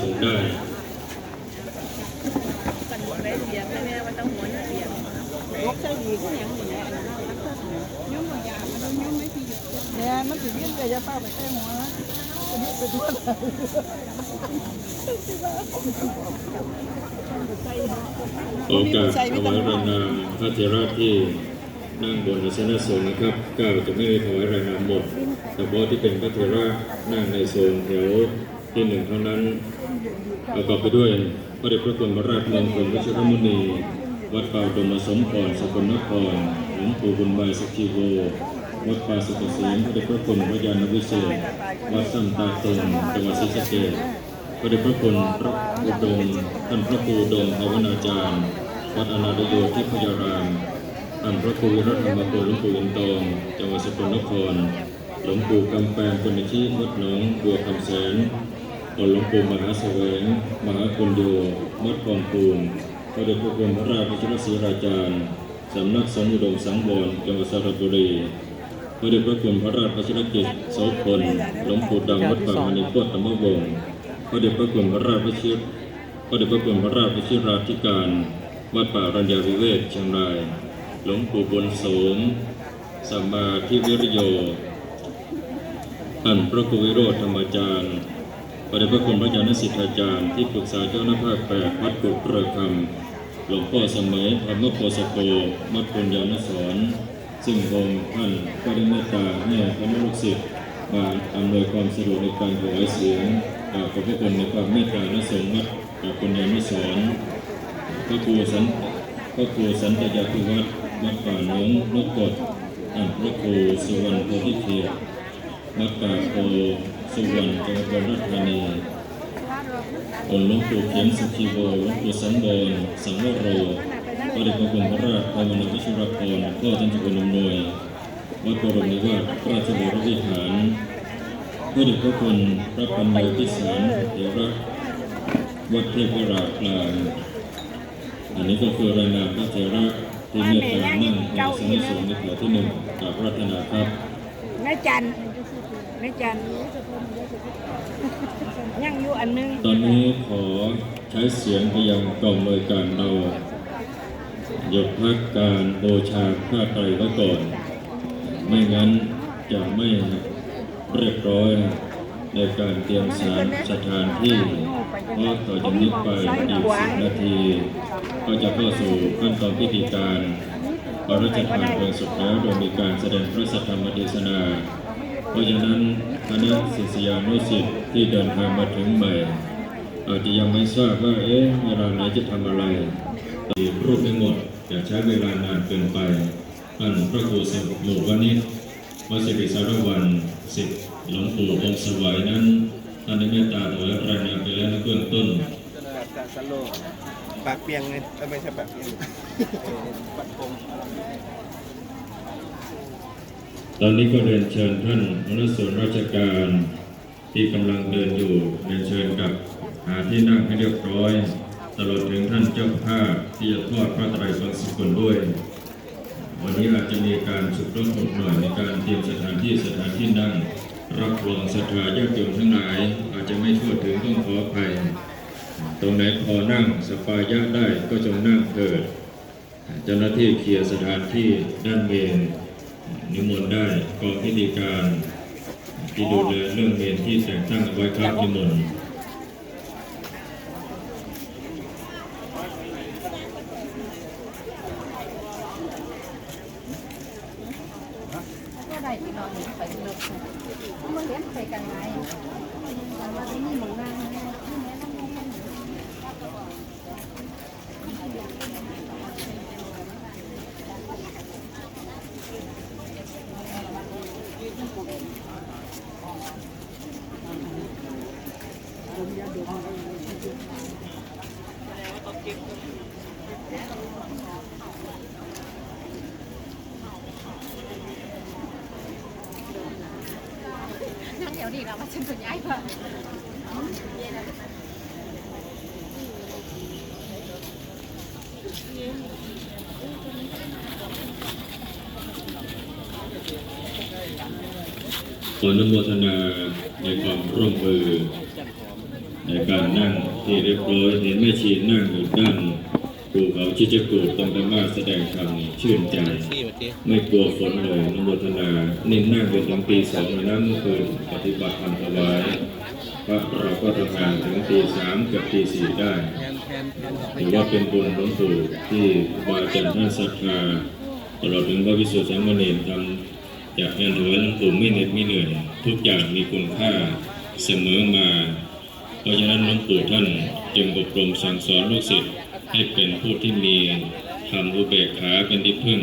สงฆ์ได้กันหัวได้เสียแม่ว่าต้องหัวเสียยกใส่ดีก็ยังอยู่ในอันนั้นยุ่งหมดยามันยุ่งไม่ทีเนี่ยมันถึงยิ่งเลยจะป้าไปใส่หัวจะยิ่งไปทั่วโอกาสถวายรายนามพระเถระที่นั่งบนอาสนะสงฆ์นะครับก้าวจะไม่ถวายรายนามหมดแต่เพาะที่เป็นพระเถระนั่งในโซนแถวที่หนึ่งเท่านั้น ประกอบไปด้วยพระเดชพระคุณพระราชมงคลวชิรมุนี วัดป่าดมสมพรสกลนครหลวงปู่บุญบายสักขีโววัดป่าสุกเกษมพระเดชพระคุณพระยานวิเศษ วัดสัมตาตงจังหวัดศรีสะเกษพระเดชพระคุณพระอุดมท่านพระครูดมภาวนาจารย์วัดอนาดโยที่พยารามท่านพระครูรัตธรรมโกหลวงปู่อินทองจังหวัดสกลนคร หลวงปู่กำแพงปุณชิวัดหนองบัวคำแสน หลวงปู่มหาเสวงมหาคุณโยวัดกองปูนพระเดชพระคุณพระราชวิชรศรีราจารย์สำนักสงฆ์อุดมสังวรจังหวัดสระบุรีพระเดชพระคุณพระราชวชิรกิจโสพลหลวงปู่ดังวัดป่ามณีโคตรธรรมวงศ์พระเดชพระคุณพระราชวชิรพระเดชพระคุณพระราชวชิราธิการวัดป่ารัญญาวิเวศเชียงราย หลวงปู่บุญสมสัมมาทิวิริโยท่านพระครูวิโรธธรรมจารย์ พระเดชพระคุณพระยาณสิทธาจารย์ที่ปรึกษาเจ้าหน้าภาคแปดวัดกุฎประคำหลวงพ่อสมัยธรรมโพสโกมัดปุญญาณสอนซึ่งองค์ท่านก็ได้เมตตาให้คณะลูกศิษย์มาอำนวยความสะดวกในการถวายเสียงกราบขอบพระคุณในความเมตตาและสงฆ์วัดปุญญาณสอนพระครูสันพระครูสันตยาภิวัตรวัดป่าหนองนกกดพระครูสุวรรณโพธิเขียวัดป่าโพสุวรรณจังหวัดอุบราชธานีองค์หลวงปู่เขียนสุขีโวหลวงปู่สันบอนสังวโรพระเดชพระคุณพระราชภาวนาวิชุรพรพ่อท่านจุกนมนวยวัดบรมนิวาสระราชวรวิหารพระเดชพระคุณพระปัญญาพิสารเถระวัดเทพราชกลางอันนี้ก็คือรายงานพระเถระที่เมตตานั่งในสนิสงฆ์ในแถวที่หนึ่งกราบรัตนาครับ แม่จันแม่จันยังอยู่อันนึง ตอนนี้ขอใช้เสียงไปยังกองโดยการเราหยุดพักการโบชาผ้าไตรไว้ก่อน ไม่งั้นจะไม่เรียบร้อยในการเตรียมสานสถานที่เพราะต่อจากนี้ไปอีกสิบนาที ก็จะเข้าสู่ขั้นตอนพิธีการ พระราชทานเพลิงศพแล้วโดยมีการแสดงพระสัทธรรมเทศนา เพราะฉะนั้นคณะศิษยานุศิษย์ที่เดินทางมาถึงใหม่ อาจจะยังไม่ทราบว่าเอ๊ะเวลาไหนจะทำอะไรตีรูปไม่หมดอย่าใช้เวลานานเกินไปท่านพระครูสมุทรหมู่วณิชวัดสิริสารวันสิทธิหลวงปู่องค์สวัยนั้นท่านได้เมตตาถวายรายงานไปแล้วในเบื้องต้นารสโลปากเปียงไงเอ้ยไม่ใช่ปากเปียงปากโปงตอนนี้ก็เรียนเชิญท่านหัวหน้าส่วนราชการที่กำลังเดินอยู่เรียนเชิญกับหาที่นั่งให้เรียบร้อย ตลอดถึงท่านเจ้าภาพที่จะทอดพระไตรบางสกุลด้วย วันนี้อาจจะมีการสุดร้อนหดหน่อยในการเตรียมสถานที่สถานที่นั่ง รับรองศรัทธาญาติโยมทั้งหลาย อาจจะไม่ทั่วถึงต้องขออภัย ตรงไหนพอนั่งสปายะได้ก็จงนั่งเถิด เจ้าหน้าที่เคลียร์สถานที่ด้านเมนนิมนต์ได้กองพิธีการที่ดูแลเรื่องเมนที่แต่งตั้งเอาไว้ครับนิมนต์ไปกันไงแต่ว่าที่นี่หมูนั่งแม่ที่แม่นั่งแม่ นั่งเดี๋ยวนี้เรามาชิมตัวใหญ่กว่าขออนุโมทนาในความร่วมมือ ในการนั่งที่เรียบร้อยเห็นแม่ชีนั่งอยู่ด้านภูเขาชิจกูตรงธรรมาแสดงธรรมชื่นใจ ไม่กลัวฝนเลยนุโมทนานิ่งนั่งจนถึงตีสองเลยนะเมื่อคืนปฏิบัติธรรมถวายพระเราก็ทำงานถึงตีสามกับตีสี่ได้แทนแทนแทนถือว่าเป็นบุญหลวงปู่ที่ครูบาอาจารย์ท่านศรัทธาตลอดถึงพระวิสุทธิสามเณรทำจากงานถวายหลวงปู่ไม่เหน็ดไม่เหนื่อย ทุกอย่างมีคุณค่าเสมอมา ราะฉะนั้นหลวงปู่ท่านจึงอบรมสั่งสอนลูกศิษย์ให้เป็นผู้ที่มีธรรมอุเบกขาเป็นที่พึ่ง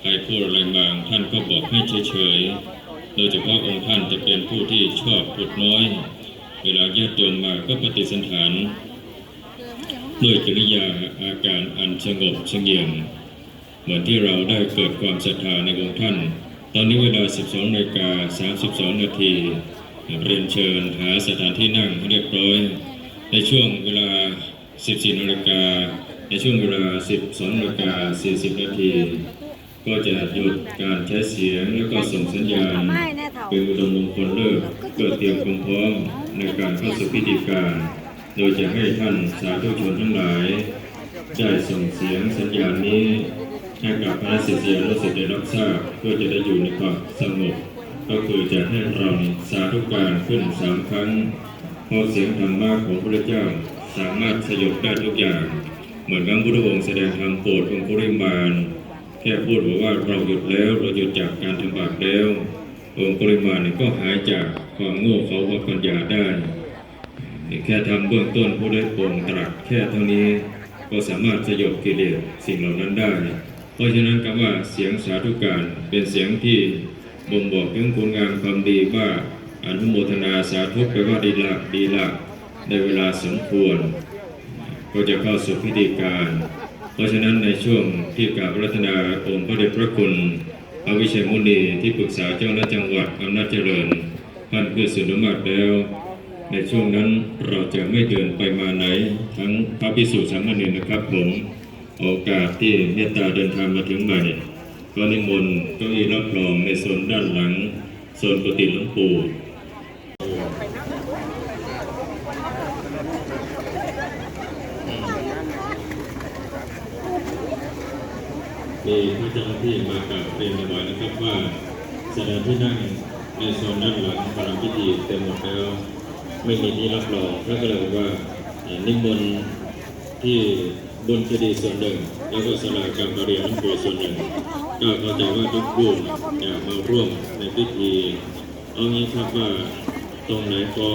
ใครพูดอะไรมาท่านก็บอกให้เฉยๆ โดยเฉพาะองค์ท่านจะเป็นผู้ที่ชอบพูดน้อย เวลาญาติโยมมาก็ปฏิสันถานด้วยกิริยาอาการอันสงบเสงี่ยม เหมือนที่เราได้เกิดความศรัทธาในองค์ท่าน ตอนนี้เวลา 12นาฬิกา32 นาที เรียนเชิญหาสถานที่นั่งให้เรียบร้อย ในช่วงเวลา 14นาฬิกาในช่วงเวลา 12นาฬิกา40 นาที ก็จะหยุดการใช้เสียงแล้วก็ส่งสัญญาณเป็นอุดมมงคลเลิกเพื่อเตรียมความพร้อมในการเข้าสู่พิธีการ โดยจะให้ท่านสาธุชนทั้งหลายได้ส่งเสียงสัญญาณนี้ให้กับพระศิษยานุศิษย์ได้รับทราบเพื่อจะได้อยู่ในความสงบ ก็คือจะให้เราสาธุการขึ้นสามครั้งเพราะเสียงธรรมะของพระเจ้าสามารถสยบได้ทุกอย่าง เหมือนกับพุทธองค์แสดงธรรมโปรดองค์ปริมาณแค่พูดบอกว่าเราหยุดแล้วเราหยุดจากการทำบาปแล้วองค์ปริมาณเนี่ยก็หายจากความโง่เขาว่าปัญญาได้ แค่ทำเบื้องต้นผู้ได้โปร่งตรัสแค่เท่านี้ก็สามารถสยบกิเลสสิ่งเหล่านั้นได้ เพราะฉะนั้นคำว่าเสียงสาธุการเป็นเสียงที่ บ่งบอกถึงคุณงามความดีว่าอนุโมทนาสาธุแปว่าดีละดีละในเวลาสมควร ก็จะเข้าสู่พิธีการ เพราะฉะนั้นในช่วงที่กราบรัตนาองค์พระเดชพระคุณพระวิเชยมุนีที่ปรึกษาเจ้าหน้าจังหวัดอำนาจเจริญท่านคือสุนมัติแล้ว ในช่วงนั้นเราจะไม่เดินไปมาไหน ทั้งพระพิสุสามเณรนะครับผมโอกาสที่เมตตาเดินทางมาถึงใหม่ ก็นิมนต์เก็อีรับรองในโซนด้านหลังโซนกุฏิหลวงปู่มีผู้เจ้าหน้าที่มากราบเรียนถวายนะครับว่าสถานที่นั่งในโซนด้านหลังประรำพิธีเต็มหมดแล้ว ไม่มีที่รับรองพระก็เลยบอกว่านิมนต์ที่บนคดีส่วนหนึ่ง แล้วก็สลายการประเรียนน้โดยส่วนหนึ่งก็เข้าใจว่าทุกรูปอยากมาร่วมในพิธีเอางี้ครับว่าตรงไหนพอ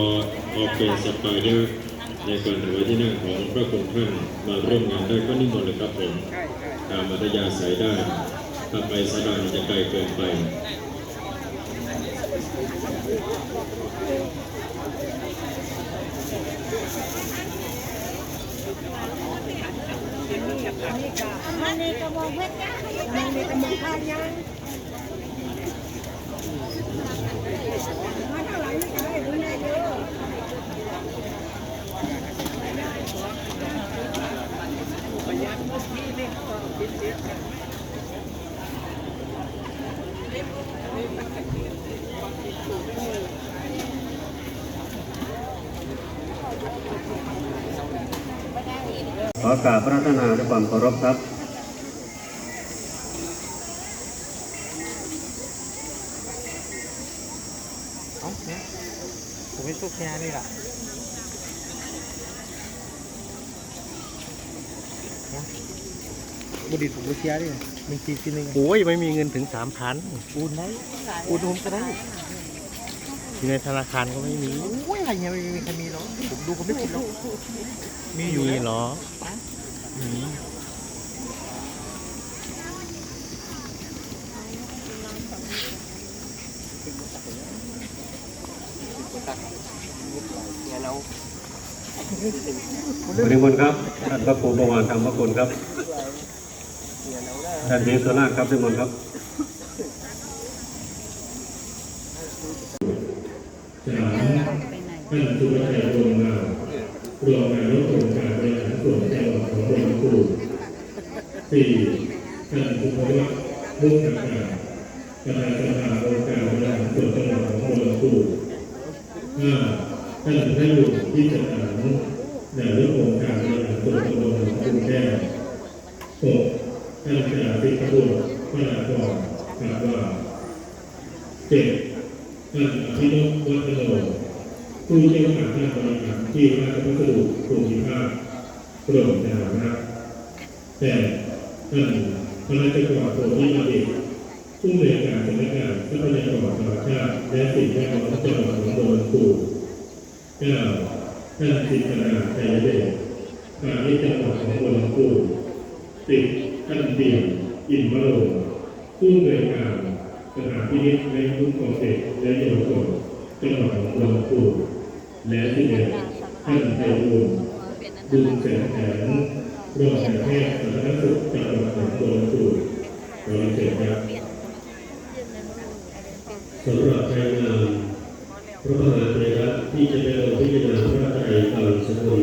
พอเป็นสปายเยอะในการถวายที่นั่งของพระคงท่านมาร่วมงานได้ก็นิมนต์เลยครับผมตามมัธยาศัยได้ถ้าไปสดานจะไกลเกินไป มันนี่กระบอกเพชรมันนี่กระบอกผ้ายางมาข้างหลังไม่ได้ดูแลเยอะ ข อกราบพระรัตนาด้วยความเคารพครับเอ้าเนี่ยผมไม่ชุกแค่นี่ล่ะบุดิผมบุเชียดิมีทีทีหนึงโอ้ยไม่มีเงินถึงสามพันปูนได้ปูนผมก็ได้อยู่ในธนาคารก็ไม่มีโอ้ยอะไรเงี้ยไม่มีใครมีหรอกผมดูผมไม่ผิดหรอกมีอยู่มีแล้วเหรอมี บริมนครับท่านพระครูประวานธรรมพระคุณครับท่านเฮสนาครับนิมนต์ครับสามท่านสุรชัยรวมมารวมนายกอง ส่วนจังหวัดของหลวงปู่สี่ท่านสุภวัฒน์มุกตการประธานสภาองค์การบริหารส่วนจังหวัดของหลวงปู่ห้าท่านท่านอยู่ที่สถานในเรื่ององค์การบริหารส่วนตำบลหนองกรุงแก้วหกท่านจ่าสิบตำรวจพระนครกล่าวว่าเจ็ดท่านอภินพวัฒโนผู้เชี่ยวชาญด้านบริหารที่ราชพัสดุภูมิภาค กรมทหารนะแต่ท่านพระราชกรโพธิมาเดชผู้อำนวยการสำนักงานทรัพยากรธรรมชาติและสิ่งแวดล้อมจังหวัดหนองบัวลำพูเก้าท่านสิทธนาใจเดชการที่จังหวัดของบัวลำพูสิบท่านเดียวอินวโรผู้อำนวยการสถานพินิจและคุ้มครองเด็กและเยาวชนจังหวัดของบัวลำพูและสิบเอ็ดท่านไพบูล ย์บุญแสงแสนรองแผนแพทย์สาธารณสุขจังหวัดของบัวลำพูขอเชิญครับสำหรับรายงานพระมหาเถระที่จะได้ลงพิจารณาพระไตรตามสกุล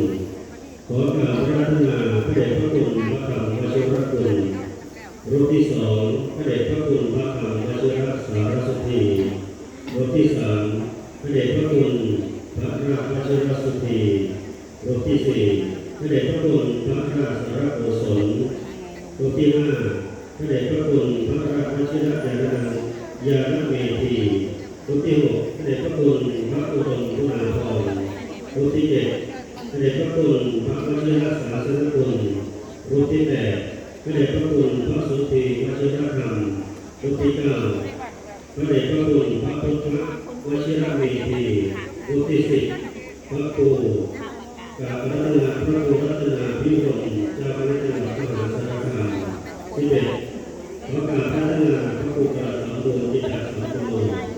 ขอกราบพระราชนาพระเดชพระคุณพระธรรมวชิรคุณรูปที่สองพระเดชพระคุณพระธรรมวชิรสารสถีรูปที่สามพระเดชพระคุณพระราชวชิรสุธีรูปที่สี่พระเดชพระคุณพระราชสารโอสน รูปที่ห้าพระเดชพระคุณพระราชวชิรญาณังยานเมธีรูป ที่หกพระเดชพระคุณพระอุดมคุณาภรณ์รูปที่เจ็ดพระเดชพระคุณพระวชิรสารสนคุณรูปที่แปดพระเดชพระคุณพระสุธีวชิรธรรมรูปที่เก้าพระเดชพระคุณพระพุทธวชิรเมธีรูปที่สิบพระครูกาบพระนาพระครูรัตนาพิรมเจ้าคณะจังหวัดมหาสารคามที่เป็นพระกาบพระนาพระครูกราบสัมบูรณ์จิตตสัมปโน